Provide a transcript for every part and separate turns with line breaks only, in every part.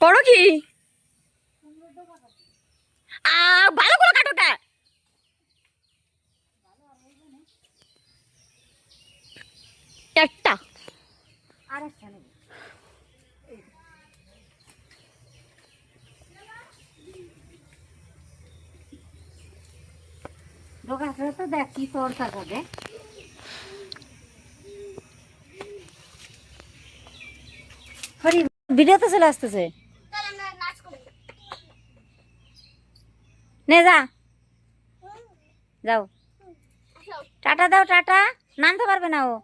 করো কি? ভালো করে কাটোটা একটা।
তো দেখ কি হরি ভিডিওতে চলে আসতেছে। নে যা। যাও। টাটা দাও, টাটা। নামতে পারবে না ও।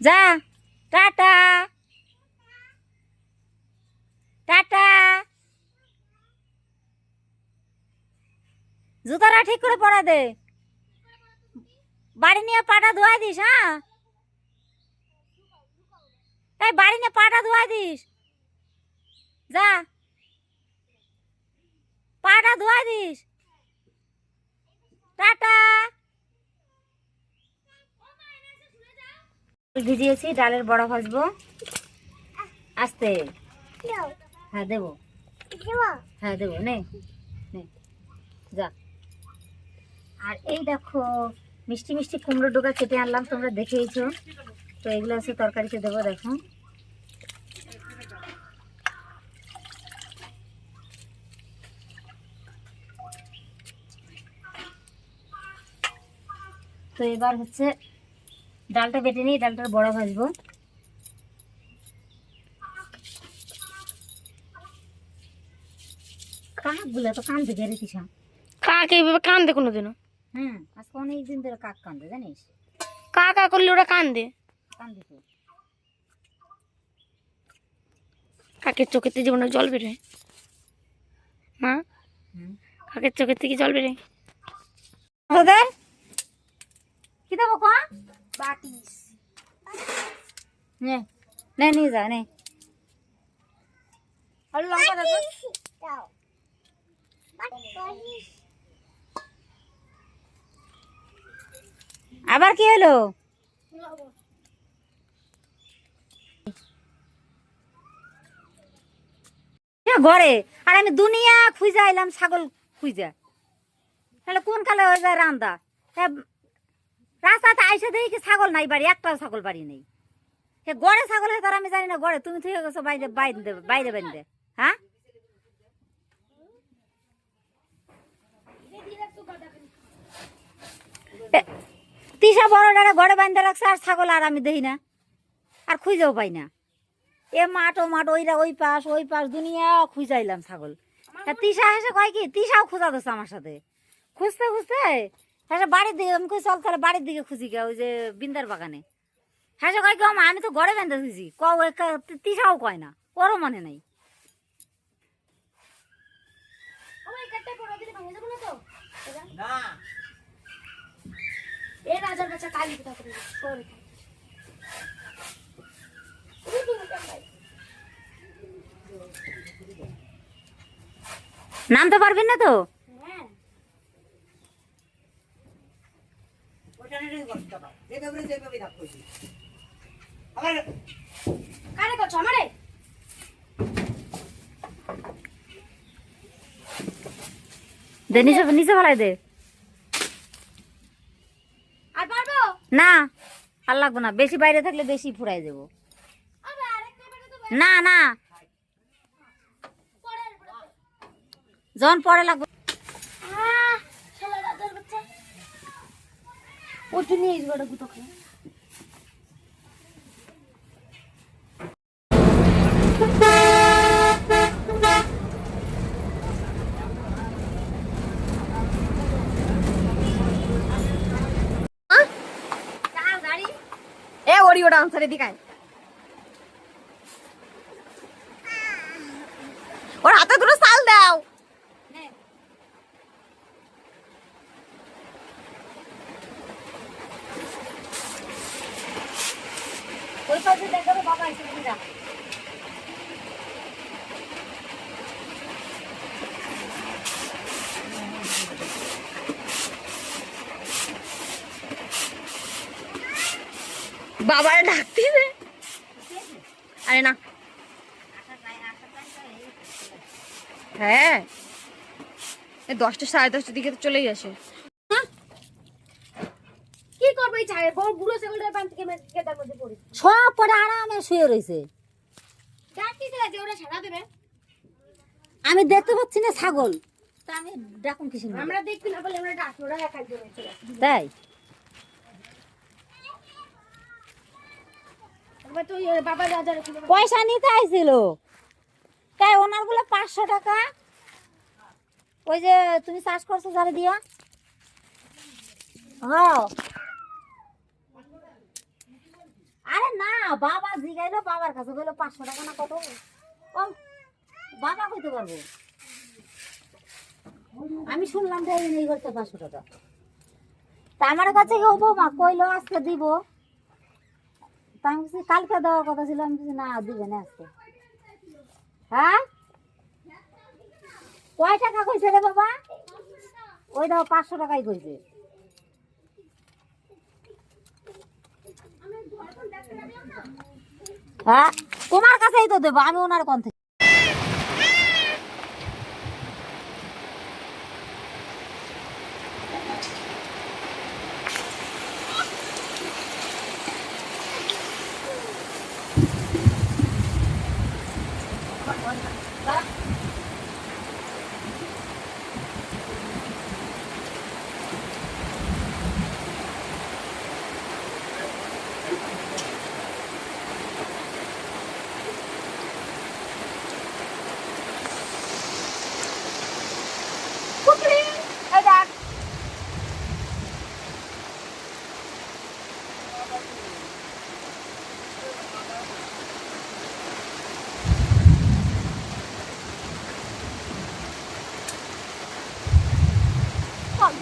যা। টাটা। টাটা। জুতাটা ঠিক করে পড়া দে। বাড়ি নিয়ে পাটা ধোয়া দিস হ্যাঁ? এই বাড়ি নিয়ে পাটা ধোয়া দিস। যা। পাটা ধোয়া দিস। টাটা। ভিজিয়েছি ডালের বড়া ভাজবো। আস্তে। হ্যাঁ দেবো। হ্যাঁ দেবো। নে নে। যা। আর এই দেখো মিষ্টি মিষ্টি কুমড়ো ডোকা কেটে আনলাম তোমরা দেখেইছো। তো এগুলো হচ্ছে তরকারিতে দেবো দেখো। তো এবার হচ্ছে ডালটা বেটে নিয়ে ডালটার বড়া ভাজবো। কাকগুলো তো কান্দে বেরিয়েছিস
কাক এইভাবে কান্দে কোনোদিনও?
হ্যাঁ আজকে অনেক দিন ধরে কাক কান্দে জানিস?
কা কা করলে ওরা কান্দে।
কান্দে তো।
কাকের চোখের থেকে জীবনে জল বেরোয় মা কাকের চোখের থেকে জল বেরোয়
কি দেবো কয়া
বাটিস
নে নে নিয়ে যা নে।
আর লঙ্কা দেবো
আবার কি হলো? ঘরে। আর আমি দুনিয়া খুঁজা এলাম ছাগল খুঁজা। তাহলে কোন কালে হয়ে যায় রান্দা? তা আইসা দেখি ছাগল নাই বাড়ি, একটাও ছাগল বাড়ি নেই। সে গড়ে ছাগল হয় তার, আমি জানি না গড়ে। তুমি থুয়ে গেছো বাইরে বাইরে বাইরে বাইরে হ্যাঁ? তিসা বড় ডারে ঘরে বাঁধতে রাখছে, আর ছাগল আর আমি দেখি না। আর খুঁজেও পাই না। এ মাঠ, ও মাঠ, ওইরা ওই পাশ ওই পাশ দুনিয়া খুঁজাইলাম ছাগল। তিসা হেসে কয় কি তিসাও খোঁজা দিচ্ছে আমার সাথে। খুঁজতে খুঁজতে হ্যাঁ বাড়ির দিকে আমি কই চল তাহলে বাড়ির দিকে খুঁজি গে ওই যে বিন্দার বাগানে। হ্যাঁ কয় কি আমি তো ঘরে বেঁধে খুঁজি। ক তিসাও কয় না ওরও মনে নাই।
এ রাজার বাচ্চা কালী পিঠা করে করে
নামতে পারবি না তো?
কারে। করছ আমারে?
দে নিচে নিচে ফেলাই দে।
আর পারব?
না আর লাগবো না। বেশি বাইরে থাকলে বেশি ফুরাই দেবো।
আবে আরেকটা বেটা তো
না না। যখন পরে লাগবে
আহ শালা রাজার বাচ্চা ওটা নিয়ে এই গোটা গুতো খায় এ ওরি ওটা আনসারে দিকায় ওর হাতে দুটো সাল দাও বাবার ডাকতে দে আরে না। হ্যাঁ। দশটা সাড়ে দশটার দিকে তো চলেই আসে। এই ছাগল বড় বুড়ো ছাগলটার পান থেকে কেদার মধ্যে পড়ি।
সব পরে আরামে শুয়ে রয়েছে
ডাকতে আছে ওরা ছাড়া দেবে।
আমি দেখতে পাচ্ছি না ছাগল। তা আমি ডাকুন কিছু
আমরা দেখতে না বলে আমরা ওরা
তাই? পয়সা নিতে আইছিল। তাই ওনারগুলো পাঁচশো টাকা। ওই যে তুমি চাষ করছ যারা দিয়া। হ্যাঁ আরে না বাবা জিগাইলো, বাবার কাছে বলল পাঁচশো টাকা না কত? ও, বাবা কইতে পারব? আমি শুনলাম যে এই করতে পাঁচশো টাকা। তা আমার কাছে কেউ বৌমা কইলো, আজকে দিব। তা আমি কালকে দেওয়ার কথা ছিল, আমি না, দিবে না আজকে। হ্যাঁ? কয় টাকা কইছে রে বাবা? ওই দাও, পাঁচশো টাকাই কইছে। হ্যাঁ? তোমার কাছেই তো দেবো আমি ওনার কোন থেকে
এই দেখ